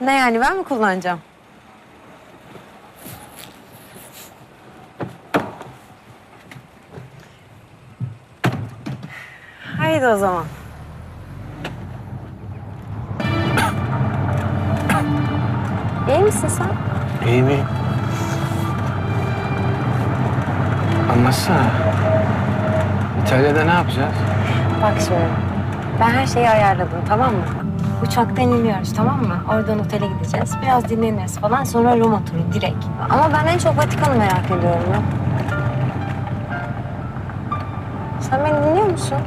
Ne yani ben mi kullanacağım? Haydi o zaman. İyi misin sen? İyi mi? Anlatsana. İtalya'da ne yapacağız? Bak şimdi. Ben her şeyi ayarladım tamam mı? Uçaktan iniyoruz tamam mı? Oradan otele gideceğiz. Biraz dinleniriz falan. Sonra Roma turu direkt. Ama ben en çok Vatikan'ı merak ediyorum ya. Sen beni dinliyor musun?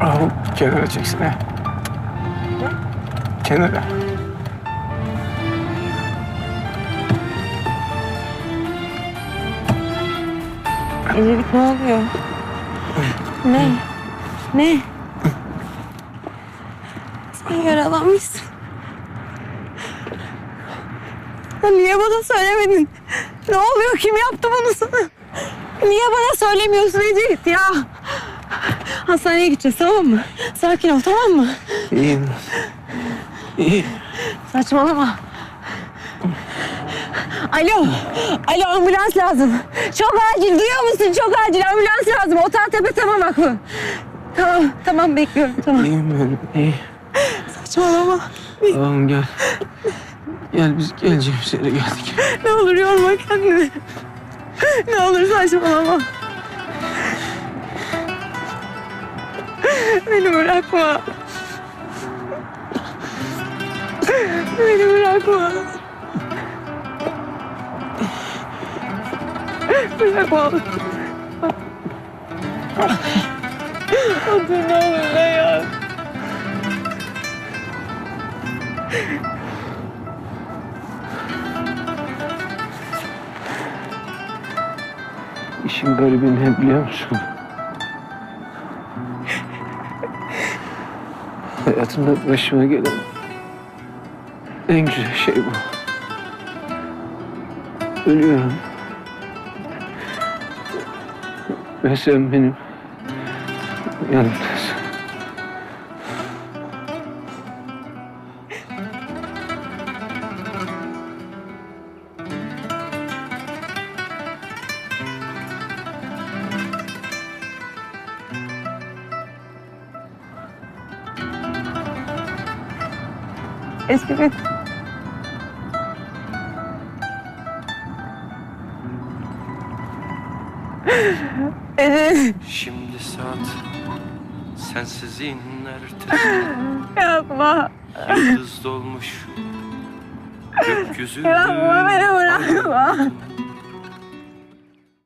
Al kenara çeksene. Kenara. Ecevit ne oluyor? ne? Ne? Sen yaralanmışsın. Ya niye bana söylemedin? Ne oluyor? Kim yaptı bunu sana? Niye bana söylemiyorsun Ecevit ya? Hastaneye gideceğiz tamam mı? Sakin ol tamam mı? İyiyim. İyi. Saçmalama. Alo. Alo ambulans lazım. Çok acil duyuyor musun? Çok acil ambulans lazım. Otel tepe tamam haklı. Tamam tamam bekliyorum tamam. İyiyim ben. İyi. Saçmalama. Tamam gel. Gel biz geleceğimiz yere geldik. Ne olur yorma kendini. Ne olur saçmalama. Beni bırakma. Beni bırakma. Bırakma. Otur ne olur ne ya. İşin garibi ne biliyor musun? Hayatımda başıma gelen en güzel şey bu. Ölüyorum. Ve sen benim yanımdasın. Eski bir Şimdi saat sensiz inler yapma. Yıldız dolmuş Gökyüzü Yapma beni bırakma.